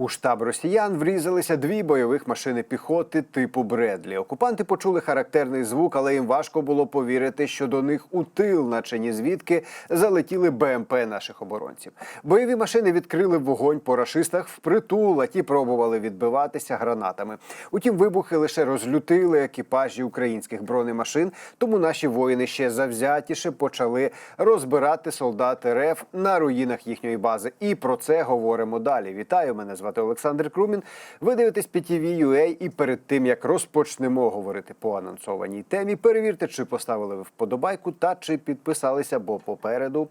У штаб росіян врізалися дві бойових машини піхоти типу Бредлі. Окупанти почули характерний звук, але їм важко було повірити, що до них у тил, наче ні звідки, залетіли БМП наших оборонців. Бойові машини відкрили вогонь по рашистах впритул, а ті пробували відбиватися гранатами. Утім, вибухи лише розлютили екіпажі українських бронемашин, тому наші воїни ще завзятіше почали розбирати солдат РФ на руїнах їхньої бази. І про це говоримо далі. Вітаю, мене звати Олександр Крумін. Ви дивитесь PTV.ua і перед тим як розпочнемо говорити по анонсованій темі, перевірте, чи поставили ви вподобайку та чи підписалися, бо попереду.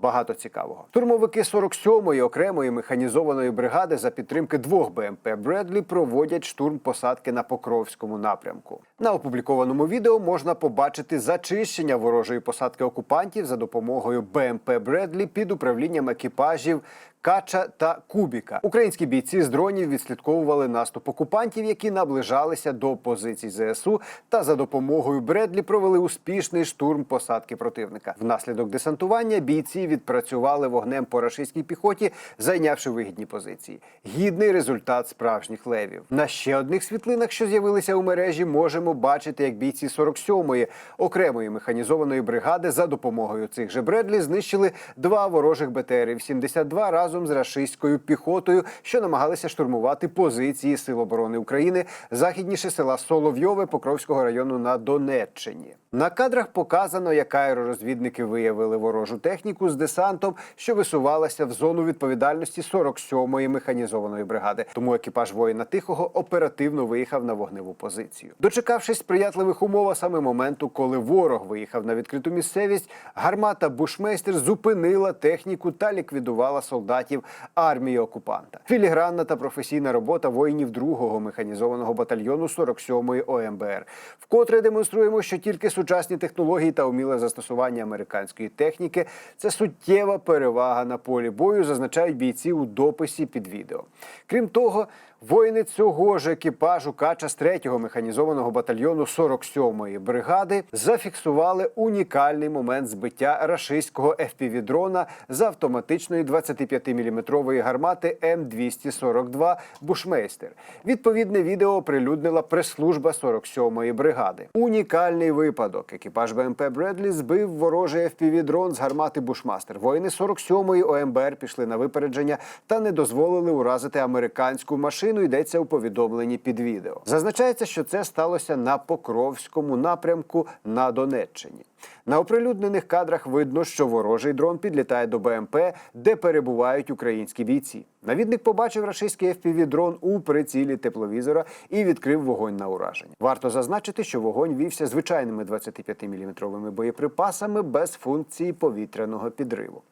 Багато цікавого. Штурмовики 47-ї окремої механізованої бригади за підтримки двох БМП Бредлі проводять штурм посадки на Покровському напрямку. На опублікованому відео можна побачити зачищення ворожої посадки окупантів за допомогою БМП Бредлі під управлінням екіпажів. Кача та Кубіка. Українські бійці з дронів відслідковували наступ окупантів, які наближалися до позицій ЗСУ, та за допомогою Бредлі провели успішний штурм посадки противника. Внаслідок десантування бійці відпрацювали вогнем по рашистській піхоті, зайнявши вигідні позиції. Гідний результат справжніх левів. На ще одних світлинах, що з'явилися у мережі, можемо бачити, як бійці 47-ї окремої механізованої бригади за допомогою цих же Бредлі знищили два ворожих БТРів 72 разом з рашистською піхотою, що намагалися штурмувати позиції Сил оборони України західніше села Соловйове Покровського району на Донеччині. На кадрах показано, як аеророзвідники виявили ворожу техніку з десантом, що висувалася в зону відповідальності 47-ї механізованої бригади. Тому екіпаж воїна тихого оперативно виїхав на вогневу позицію. Дочекавшись сприятливих умов, а саме моменту, коли ворог виїхав на відкриту місцевість, гармата Бушмейстер зупинила техніку та ліквідувала солдатів армії окупанта. Філігранна та професійна робота воїнів 2-го механізованого батальйону 47-ї ОМБР. Вкотре демонструємо, що тільки сучасні технології та уміле застосування американської техніки це суттєва перевага на полі бою, зазначають бійці у дописі під відео. Крім того, воїни цього ж екіпажу Кача з 3-го механізованого батальйону 47-ї бригади зафіксували унікальний момент збиття рашистського FPV-дрона з автоматичної 25-мм гармати М242 Бушмейстер. Відповідне відео оприлюднила прес-служба 47-ї бригади. Унікальний випадок. Екіпаж БМП Бредлі збив ворожий FPV-дрон з гармати Бушмастер. Воїни 47-ї ОМБР пішли на випередження та не дозволили уразити американську машину. Йдеться у повідомленні під відео. Зазначається, що це сталося на Покровському напрямку на Донеччині. На оприлюднених кадрах видно, що ворожий дрон підлітає до БМП, де перебувають українські бійці. Навідник побачив рашистський FPV-дрон у прицілі тепловізора і відкрив вогонь на ураження. Варто зазначити, що вогонь вівся звичайними 25-мм боєприпасами без функції повітряного підриву.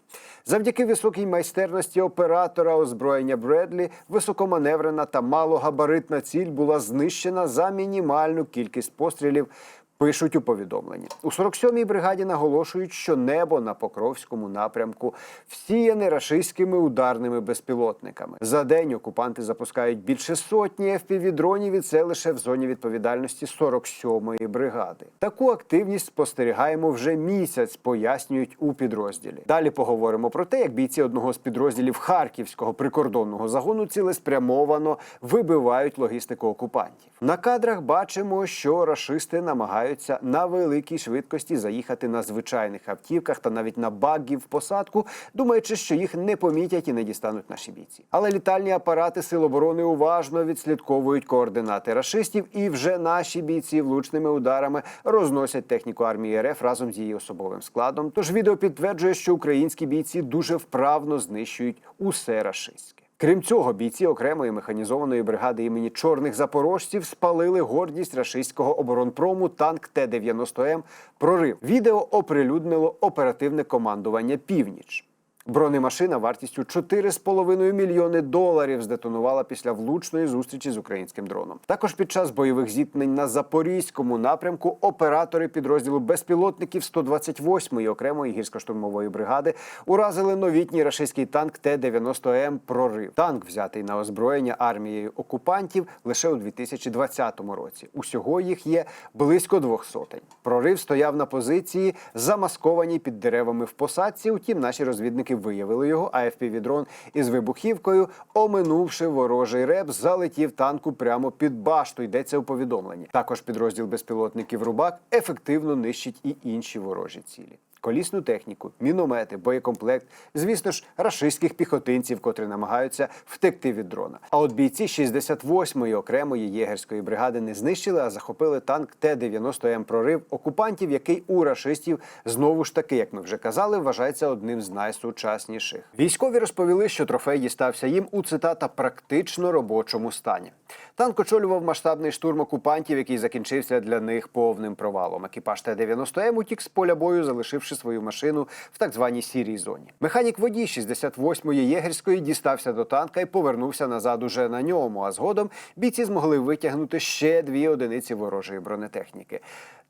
Завдяки високій майстерності оператора озброєння Бредлі високоманеврена та малогабаритна ціль була знищена за мінімальну кількість пострілів. Пишуть у повідомленні у 47-й бригаді. Наголошують, що небо на Покровському напрямку всіяне рашистськими ударними безпілотниками. За день окупанти запускають більше сотні FPV-дронів, і це лише в зоні відповідальності 47-ї бригади. Таку активність спостерігаємо вже місяць, пояснюють у підрозділі. Далі поговоримо про те, як бійці одного з підрозділів харківського прикордонного загону цілеспрямовано вибивають логістику окупантів. На кадрах бачимо, що рашисти намагаються на великій швидкості заїхати на звичайних автівках та навіть на багів в посадку, думаючи, що їх не помітять і не дістануть наші бійці. Але літальні апарати Сил оборони уважно відслідковують координати рашистів, і вже наші бійці влучними ударами розносять техніку армії РФ разом з її особовим складом. Тож відео підтверджує, що українські бійці дуже вправно знищують усе рашистське. Крім цього, бійці окремої механізованої бригади імені чорних запорожців спалили гордість рашистського оборонпрому танк Т-90М прорив. Відео оприлюднило оперативне командування Північ. Бронемашина вартістю 4,5 мільйони доларів здетонувала після влучної зустрічі з українським дроном. Також під час бойових зіткнень на запорізькому напрямку оператори підрозділу безпілотників 128-ї окремої гірсько-штурмової бригади уразили новітній рашистський танк Т-90М прорив. Танк взятий на озброєння армією окупантів лише у 2020 році. Усього їх є близько двох сотень. Прорив стояв на позиції, замаскованій під деревами в посадці. Утім, наші розвідники виявили його, а FPV-дрон із вибухівкою, оминувши ворожий реп, залетів танку прямо під башту. Йдеться у повідомленні. Також підрозділ безпілотників Рубак ефективно нищить і інші ворожі цілі. Колісну техніку, міномети, боєкомплект, звісно ж, рашистських піхотинців, котрі намагаються втекти від дрона. А от бійці 68-ї окремої єгерської бригади не знищили, а захопили танк Т-90М прорив окупантів, який у рашистів знову ж таки, як ми вже казали, вважається одним з найсучасніших. Військові розповіли, що трофей дістався їм у цитата практично робочому стані. Танк очолював масштабний штурм окупантів, який закінчився для них повним провалом. Екіпаж Т-90М утік з поля бою, залишивши свою машину в так званій сірій зоні. Механік водій 68-ї єгерської дістався до танка і повернувся назад уже на ньому. А згодом бійці змогли витягнути ще дві одиниці ворожої бронетехніки.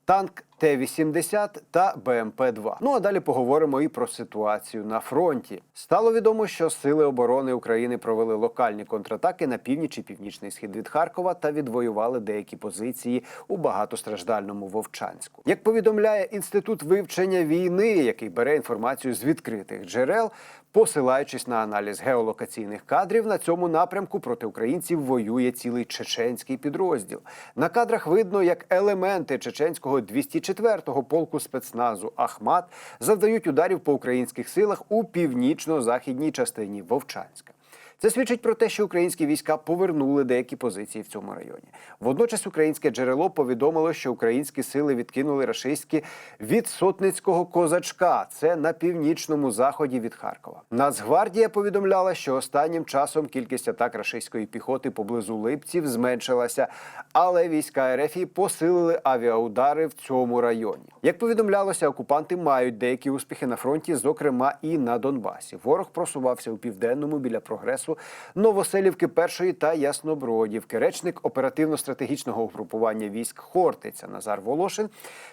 Танк Т-80 та БМП-2. Ну а далі поговоримо і про ситуацію на фронті. Стало відомо, що сили оборони України провели локальні контратаки на північ і північний схід від Харкова та відвоювали деякі позиції у багатостраждальному Вовчанську. Як повідомляє інститут вивчення війни, який бере інформацію з відкритих джерел, посилаючись на аналіз геолокаційних кадрів, на цьому напрямку проти українців воює цілий чеченський підрозділ. На кадрах видно, як елементи чеченського 204-го полку спецназу Ахмат завдають ударів по українських силах у північно-західній частині Вовчанська. Це свідчить про те, що українські війська повернули деякі позиції в цьому районі. Водночас українське джерело повідомило, що українські сили відкинули рашистські від сотницького козачка. Це на північному заході від Харкова. Нацгвардія повідомляла, що останнім часом кількість атак рашистської піхоти поблизу Липців зменшилася, але війська РФ посилили авіаудари в цьому районі. Як повідомлялося, окупанти мають деякі успіхи на фронті, зокрема і на Донбасі. Ворог просувався у південному біля прогресу. Новоселівки першої та Яснобродівки. Речник оперативно-стратегічного угрупування військ Хортиця Назар Волошин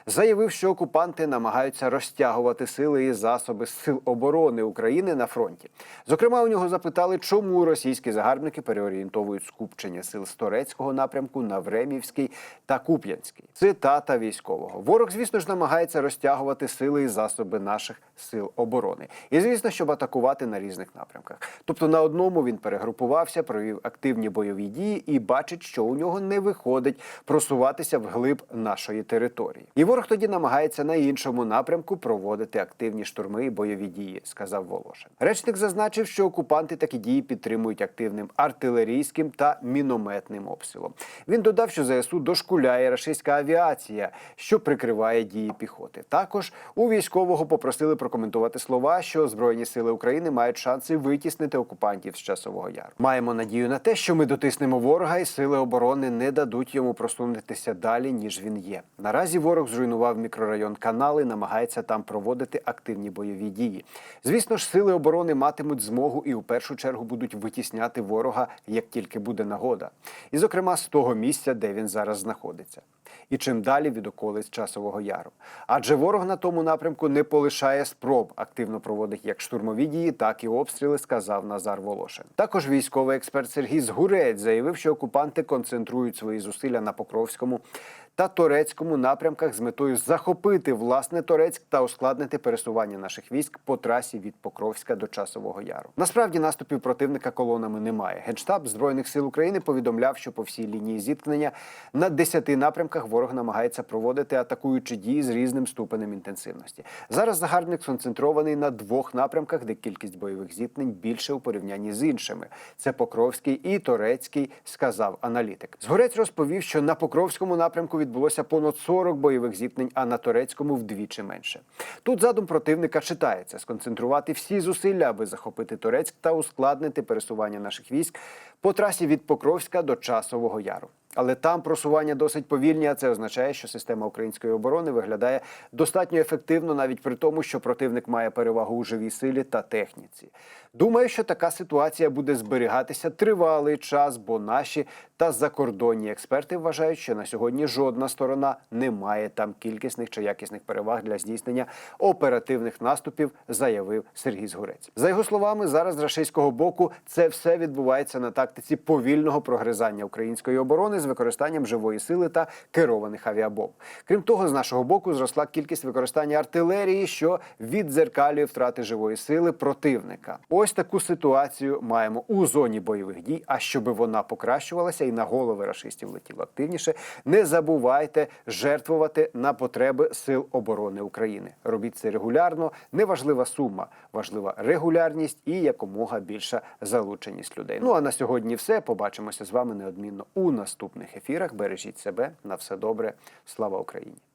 заявив, що окупанти намагаються розтягувати сили і засоби сил оборони України на фронті. Зокрема, у нього запитали, чому російські загарбники переорієнтовують скупчення сил з Торецького напрямку на Времівський та Куп'янський. Цитата військового: ворог, звісно ж, намагається розтягувати сили і засоби наших сил оборони. І звісно, щоб атакувати на різних напрямках. Тобто на одному він перегрупувався, провів активні бойові дії і бачить, що у нього не виходить просуватися вглиб нашої території. І ворог тоді намагається на іншому напрямку проводити активні штурми і бойові дії, сказав Волошин. Речник зазначив, що окупанти такі дії підтримують активним артилерійським та мінометним обстрілом. Він додав, що ЗСУ дошкуляє рашистська авіація, що прикриває дії піхоти. Також у військового попросили прокоментувати слова, що збройні сили України мають шанси витіснити окупантів з часового яру. Маємо надію на те, що ми дотиснемо ворога, і сили оборони не дадуть йому просунутися далі, ніж він є. Наразі ворог зруйнував мікрорайон канали, намагається там проводити активні бойові дії. Звісно ж, сили оборони матимуть змогу і у першу чергу будуть витісняти ворога, як тільки буде нагода, і, зокрема, з того місця, де він зараз знаходиться. І чим далі від околиць часового яру. Адже ворог на тому напрямку не полишає спроб активно проводить як штурмові дії, так і обстріли, сказав Назар Волошин. Також військовий експерт Сергій Згурець заявив, що окупанти концентрують свої зусилля на Покровському та Торецькому напрямках з метою захопити власне Торецьк та ускладнити пересування наших військ по трасі від Покровська до Часового Яру. Насправді наступів противника колонами немає. Генштаб збройних сил України повідомляв, що по всій лінії зіткнення на 10 напрямках ворог намагається проводити атакуючі дії з різним ступенем інтенсивності. Зараз загарбник сконцентрований на двох напрямках, де кількість бойових зіткнень більше у порівнянні з іншими. Це Покровський і Торецький, сказав аналітик. Згорець розповів, що на Покровському напрямку відбулося понад 40 бойових зіткнень, а на турецькому вдвічі менше. Тут задум противника читається сконцентрувати всі зусилля, аби захопити Турецьк та ускладнити пересування наших військ по трасі від Покровська до Часового Яру. Але там просування досить повільні, а це означає, що система української оборони виглядає достатньо ефективно, навіть при тому, що противник має перевагу у живій силі та техніці. Думаю, що така ситуація буде зберігатися тривалий час, бо наші та закордонні експерти вважають, що на сьогодні жодна сторона не має там кількісних чи якісних переваг для здійснення оперативних наступів, заявив Сергій Згурець. За його словами, зараз з рашистського боку це все відбувається на тактиці повільного прогризання української оборони з використанням живої сили та керованих авіабомб. Крім того, з нашого боку зросла кількість використання артилерії, що віддзеркалює втрати живої сили противника. Ось таку ситуацію маємо у зоні бойових дій. А щоби вона покращувалася і на голови рашистів летіло активніше, не забувайте жертвувати на потреби сил оборони України. Робіть це регулярно. Неважлива сума, важлива регулярність і якомога більша залученість людей. Ну а на сьогодні все. Побачимося з вами неодмінно у наступних ефірах. Бережіть себе на все добре. Слава Україні!